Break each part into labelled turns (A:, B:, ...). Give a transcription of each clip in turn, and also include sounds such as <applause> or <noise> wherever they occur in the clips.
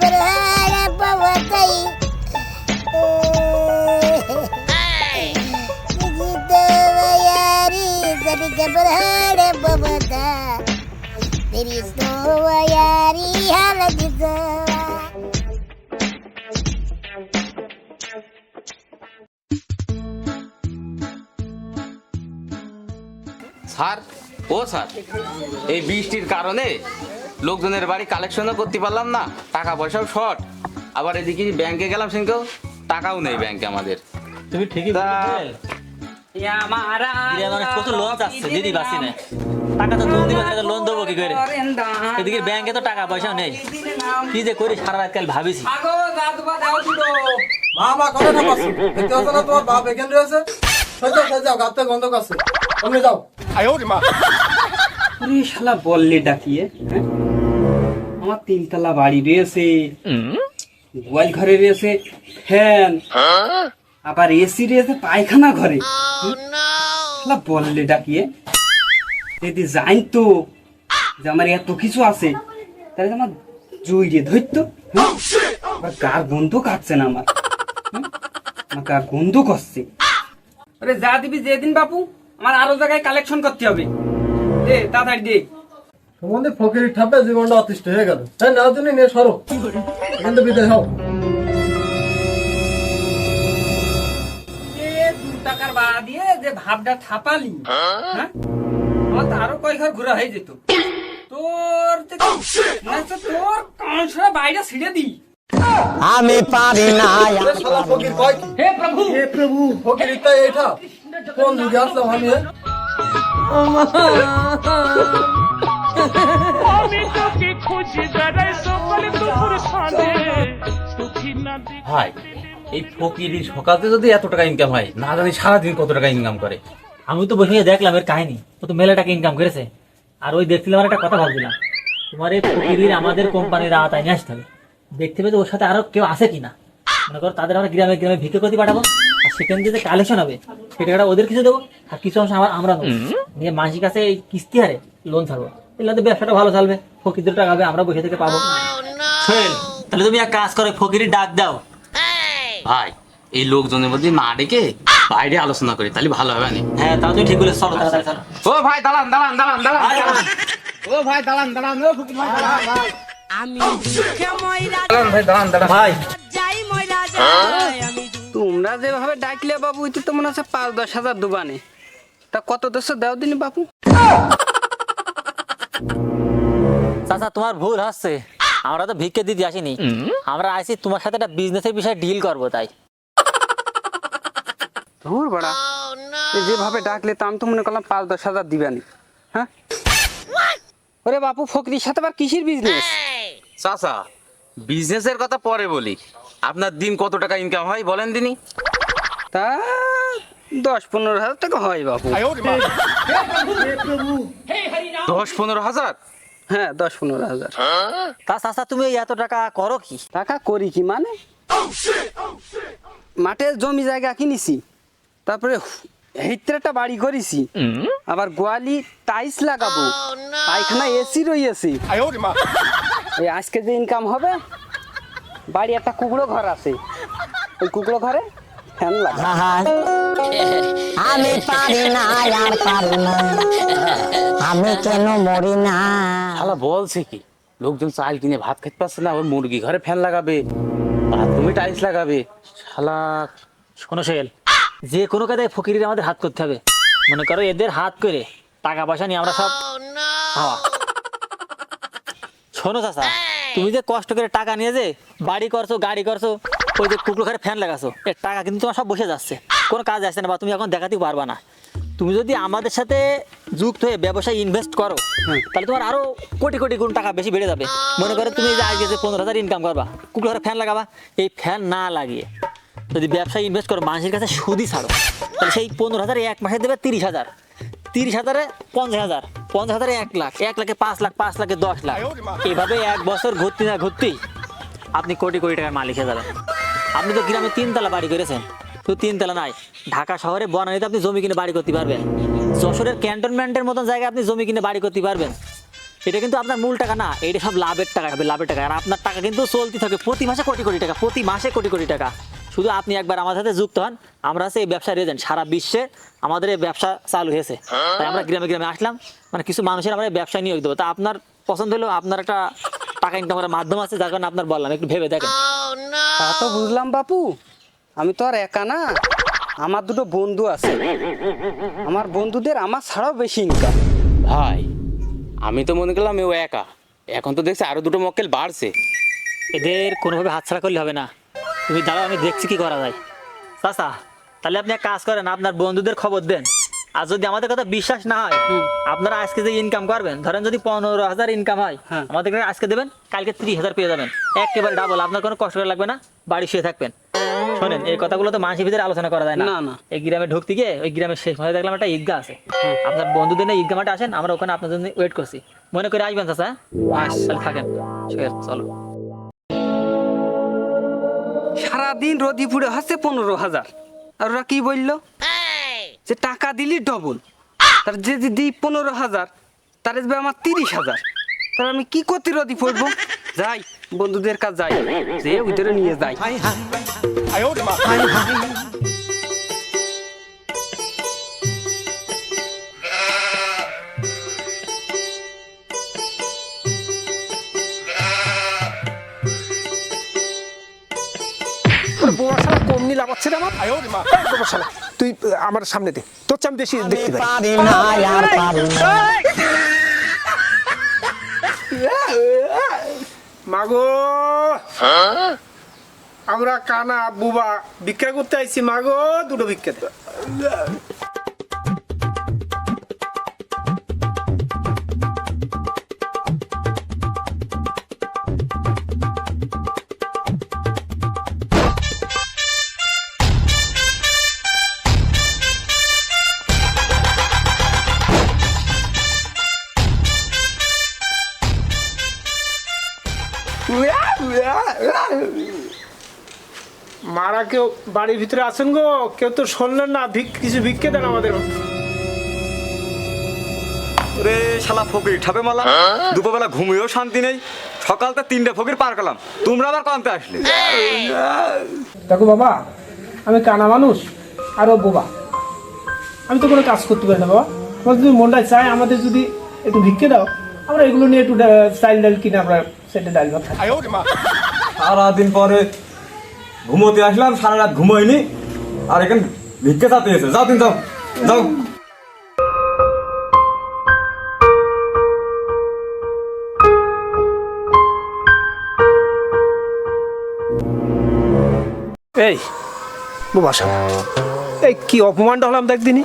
A: برهان بوتي جيت وياري سبك برهان بوتا تري سو وياري
B: sir ও sir এই বৃষ্টির কারণে লোকজনের বাড়ি কালেকশনও করতে পারলাম না টাকা পয়সাও শর্ট আবার এদিকে ব্যাংকে গেলাম সেখানেও টাকাও নেই ব্যাংকে আমাদের।
C: তুমি ঠিকই
B: তা-
C: দিদি আমার কত লোন চাচ্ছে দিদি বাসি না টাকা তো লোন দেবো কি করে? এদিকে ব্যাংকে তো টাকা পয়সা নেই কি যে করি সারা রাত কাল ভাবিছি।
D: মা মা করে থাকাছো দেখতে পাচ্ছ না তোমার বাপ এখানে রয়েছে? সহ্য সহ্য গাতে গন্ধ কাছে তুমি যাও।
E: আরে শালা বললে ডাকিয়ে হ্যাঁ? আমার তিনতলা বাড়ি রয়েছে। গোয়াল ঘরে রয়েছে ফ্যান। আবার এসি রয়েছে পায়খানা ঘরে। হুম? বললে ডাকিয়ে। যদি জানতো যে আমার এত কিছু আছে তাহলে তো আমার জুইরে ধরতো হ্যাঁ? আবার গা গন্ধ কাটছে না আমার আমার গা গন্ধ করছে। আরে যা দিবি যেদিন বাপু আমার আরও জায়গায় কালেকশন করতে হবে। দে তাড়াতাড়ি দে।
D: তোমাদের ফকির ঠাপে জীবনটা অতিষ্ঠ হয়ে গেল। তাই না তুমি নিয়ে সরো। এখান থেকে বিদায় হও।
E: টাকার বাড়া দিয়ে যে ভাবটা থাপালি হ্যাঁ? আমার তো আরও কয়েক ঘর ঘোরা হয়ে যেত। তোর হচ্ছে তোর বাইরে ছিঁড়ে দি
F: আমি পারি না
D: এ শালা ফকির কয় কি?
E: হে প্রভু!
D: হে প্রভু ফকির ইত্যাই এটা। কোন যুগে আসলাম আমি এ?
G: আমি তোকে খুঁজি বেড়াই সকালে দুপুর সাঁঝে সুখী না
B: ভাই এই ফকিরি সকালতে যদি এত টাকা ইনকাম হয় না জানি সারাদিন কত টাকা ইনকাম করে।
C: আমি তো বসে দেখলাম এর কাহিনী। ও তো মেলা টাকা ইনকাম করেছে। আর ওই দেখছিলাম আর একটা কথা ভাবছিলাম। তোমার এই ফকিরির আমাদের কোম্পানির আওতায় নিয়ে আসতে হবে। দেখতে পেতে ওর সাথে আরও কেউ আছে কিনা? মনে করো তাদের আমরা গ্রামে গ্রামে ভিক্ষে করতে পাঠাবো। আর সেখান থেকে কালেকশন হবে সে টাকাটা ওদের কিছু দেবো। আর কিছু অংশ আমার আমরা নেব। নিয়ে মাসির কাছে এই কিস্তি হারে লোন ছাড়বো। এগুলো তো ব্যবসাটা ভালো চলবে ফকিরদের টাকা হবে আমরা বসে থেকে পাবো। সোহেল তাহলে তুমি এক কাজ করো ফকিরি ডাক দাও।
B: ভাই এই লোকজনের মধ্যে না ডেকে বাইরে আলোচনা করি তাহলে ভালো হবে না?
C: হ্যাঁ তাও তুমি ঠিক বলে চলো তাড়াতাড়ি চলো।
B: ও ভাই দাঁড়ান দাঁড়ান দাঁড়ান দাঁড়ান। দাঁড়ান। ও ভাই দাঁড়ান দাঁড়ান ও ফকির ভাই দাঁড়ান দাঁড়ান। দাঁড়ান ভাই দাঁড়ান দাঁড়ান।
C: ভাই।
E: তোমরা যেভাবে ডাকলে বাবু এটা তো মনে হচ্ছে পাঁচ দশ হাজার দুবানে। তা কত দশ দাও দিনি বাপু <laughs>
C: চাচা তোমার ভুল হচ্ছে। আমরা তো ভিক্ষে দিতে আসিনি। আমরা আইছি তোমার সাথে একটা বিজনেসের বিষয়ে ডিল করব তাই।
E: ধুর বড়া। এ যেভাবে ডাকলে তো আমি তো মনে করলাম পাঁচ দশ হাজার দিবানি। হ্যাঁ? ওরে বাপু ফকরির সাথে আবার কিসের বিজনেস
B: চাচা বিজনেসের কথা পরে বলি। আপনার দিন কত টাকা ইনকাম হয় বলেন দিনই
E: তা দশ পনেরো হাজার টাকা হয় বাপু।
B: দশ পনেরো হাজার?
E: হ্যাঁ দশ পনেরো হাজার।
C: তা চাচা তুমি এত টাকা করো কি?
E: টাকা করি কি মানে? মাঠে জমি জায়গা কিনেছি তারপরে হিত্রেটা বাড়ি করেছি। আবার গোয়ালি টাইস লাগাবো পায়খানা এসি রয়েছে। এই আজকে যে ইনকাম হবে বাড়ি একটা কুকুরো ঘর আছে। ওই কুকুরো ঘরে? ফ্যান লাগা?
F: আমি পারি না আর পারি না। আমি কেন মরি না?
B: শালা বলছে কি লোকজন চাল কিনে ভাত খেতে পারছে না ওর মুরগি ঘরে ফ্যান লাগাবে বাথরুমে টাইলস লাগাবে। শালা
C: শোনো সেল যে কোনো কাজে ফকিরের আমাদের হাত করতে হবে। মনে করো এদের হাত করে টাকা পয়সা নিয়ে আমরা সব হাওয়া শোনো চাচা তুমি যে কষ্ট করে টাকা নিয়ে যে বাড়ি করছ গাড়ি করছ ওই যে কুকুর ঘরে ফ্যান লাগাছো এর টাকা কিন্তু তোমার সব বসে যাচ্ছে। কোনো কাজ আসছে না বা তুমি এখন দেখাতে পারবা না। তুমি যদি আমাদের সাথে যুক্ত হয়ে ব্যবসায় ইনভেস্ট করো তাহলে তোমার আরও কোটি কোটি গুণ টাকা বেশি বেড়ে যাবে। মনে করো তুমি যে আজকে যে পনেরো হাজার ইনকাম করবা কুকুর ঘরে ফ্যান লাগাবা এই ফ্যান না লাগিয়ে যদি ব্যবসায় ইনভেস্ট করো মানুষের কাছে সুদই ছাড়ো তাহলে সেই পনেরো হাজার এক মাসে দেবে তিরিশ হাজার। তিরিশ হাজারে পঞ্চাশ হাজার পঞ্চাশ হাজারে এক লাখ এক লাখে পাঁচ লাখ পাঁচ লাখে দশ লাখ। এভাবে এক বছর ঘুরতে না ঘুরতেই আপনি কোটি কোটি টাকার মালিক হয়ে যাবেন। আপনি তো গ্রামে তিনতলা বাড়ি করেছেন। শুধু তিনতলা নাই, ঢাকা শহরে বনানীতে আপনি জমি কিনে বাড়ি করতে পারবেন। যশোরের ক্যান্টনমেন্টের মতন জায়গায় আপনি জমি কিনে বাড়ি করতে পারবেন। এটা কিন্তু আপনার মূল টাকা না, এটা সব লাভের টাকা হবে লাভের টাকা। আর আপনার টাকা কিন্তু চলতে থাকে, প্রতি মাসে কোটি কোটি টাকা, প্রতি মাসে কোটি কোটি টাকা। শুধু আপনি একবার আমাদের সাথে যুক্ত হন, আমরা হচ্ছে এই ব্যবসার এজেন্ট সারা বিশ্বে আমাদের এই ব্যবসা চালু হয়েছে। তাই আমরা গ্রামে গ্রামে আসলাম মানে কিছু মানুষের আমরা ব্যবসায় নিয়োগ দেবো। তা আপনার পছন্দ হলো, আপনার একটা টাকা ইনকাম করার মাধ্যম আছে যার কারণে আপনার বললাম একটু ভেবে দেখেন।
E: তা তো বুঝলাম বাপু। আমি তো আর একা না। আমার দুটো বন্ধু আছে। আমার বন্ধুদের আমার ছাড়াও বেশি ইনকাম
B: ভাই আমি তো মনে করলাম ও একা। এখন তো দেখছি আরও দুটো মক্কেল বাড়ছে।
C: এদের কোনোভাবে হাতছাড়া করলে হবে না। তুমি দাঁড়াও আমি দেখছি কি করা যায়। চাচা তাহলে আপনি এক কাজ করেন আপনার বন্ধুদের খবর দেন। আর যদি আমাদের কথা বিশ্বাস না হয় আপনারা আজকে যে ইনকাম করবেন ধরেন যদি পনেরো হাজার ইনকাম হয়
E: হ্যাঁ।
C: আমাদেরকে আজকে দেবেন কালকে ত্রিশ হাজার পেয়ে যাবেন। একেবারে ডাবল আপনার কোনো কষ্ট লাগবে না বাড়ি শুয়ে থাকবেন। শোনেন এই কথাগুলো তো মানুষের ভিতরে আলোচনা করা যায় না। এই গ্রামে ঢুকতে গিয়ে ওই গ্রামের শেষ মাঝে দেখলাম একটা ঈদগাহ আছে। আপনার বন্ধুদের নিয়ে ঈদগাহ মাঠে আসেন আমরা ওখানে আপনার জন্য ওয়েট করছি। মনে করে আসবেন চাচা আস তাহলে থাকেন। চলো।
E: সারাদিন রদি পুড়ে হচ্ছে পনেরো হাজার। আর ওরা কি বলল? যে টাকা দিলি ডবল তার যে দিই পনেরো হাজার, তার আসবে আমার তিরিশ হাজার। তার আমি কি করতে রদি পড়ব? যাই, বন্ধুদের কাছে যাই। যে ওইটারে নিয়ে যাই।
H: বোমা শালা কম নি লাগাচ্ছে রে আমার এই শালা। তুই আমার সামনে দে। তোর চাম বেশি দেখতে পাই
F: পারি না আর পারি না।
H: মাগো। আমরা কানা বুবা ভিক্ষা করতে আইছি মাগো দুটো ভিক্ষা দে। কেউ বাড়ির ভিতরে আছেন গো? কেউ তো শুনলেন না। কিছু ভিক্ষে দেন আমাদের।
I: রে শালা ফকির ঠাপে মালা দুপুরবেলা ঘুমিয়েও শান্তি নেই। সকালটা তিনটে ফকির পার করলাম। তোমরা আবার কানতে আসলে।
H: দেখো বাবা আমি কানা মানুষ আর ও বোবা। আমি তো কোনো কাজ করতে পারি না বাবা। তোমার যদি মনটা চায় আমাদের যদি একটু ভিক্ষে দাও আমরা এগুলো নিয়ে একটু ডা- চাল ডাল কিনে আমরা সেটা ডাল ভাত
I: সারাদিন পরে ঘুমোতে আসলাম সারা রাত ঘুমোইনি আর এখানে ভিক্ষে চাতে এসে। যাও তুমি যাও। যাও।
H: এই বাসা এই কি অপমানটা হলাম দেখ দিনই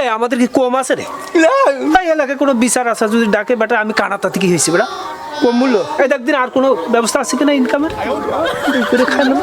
H: এই আমাদের কি কম আছে রে? এই এলাকায় কোনো বিচার আছে? যদি ডাকে বেটা আমি কানাতা থেকে হয়েছি বেটা। কম মূল্য। এই দেখ দিন আর কোনো ব্যবস্থা আছে কিনা ইনকামের করে না।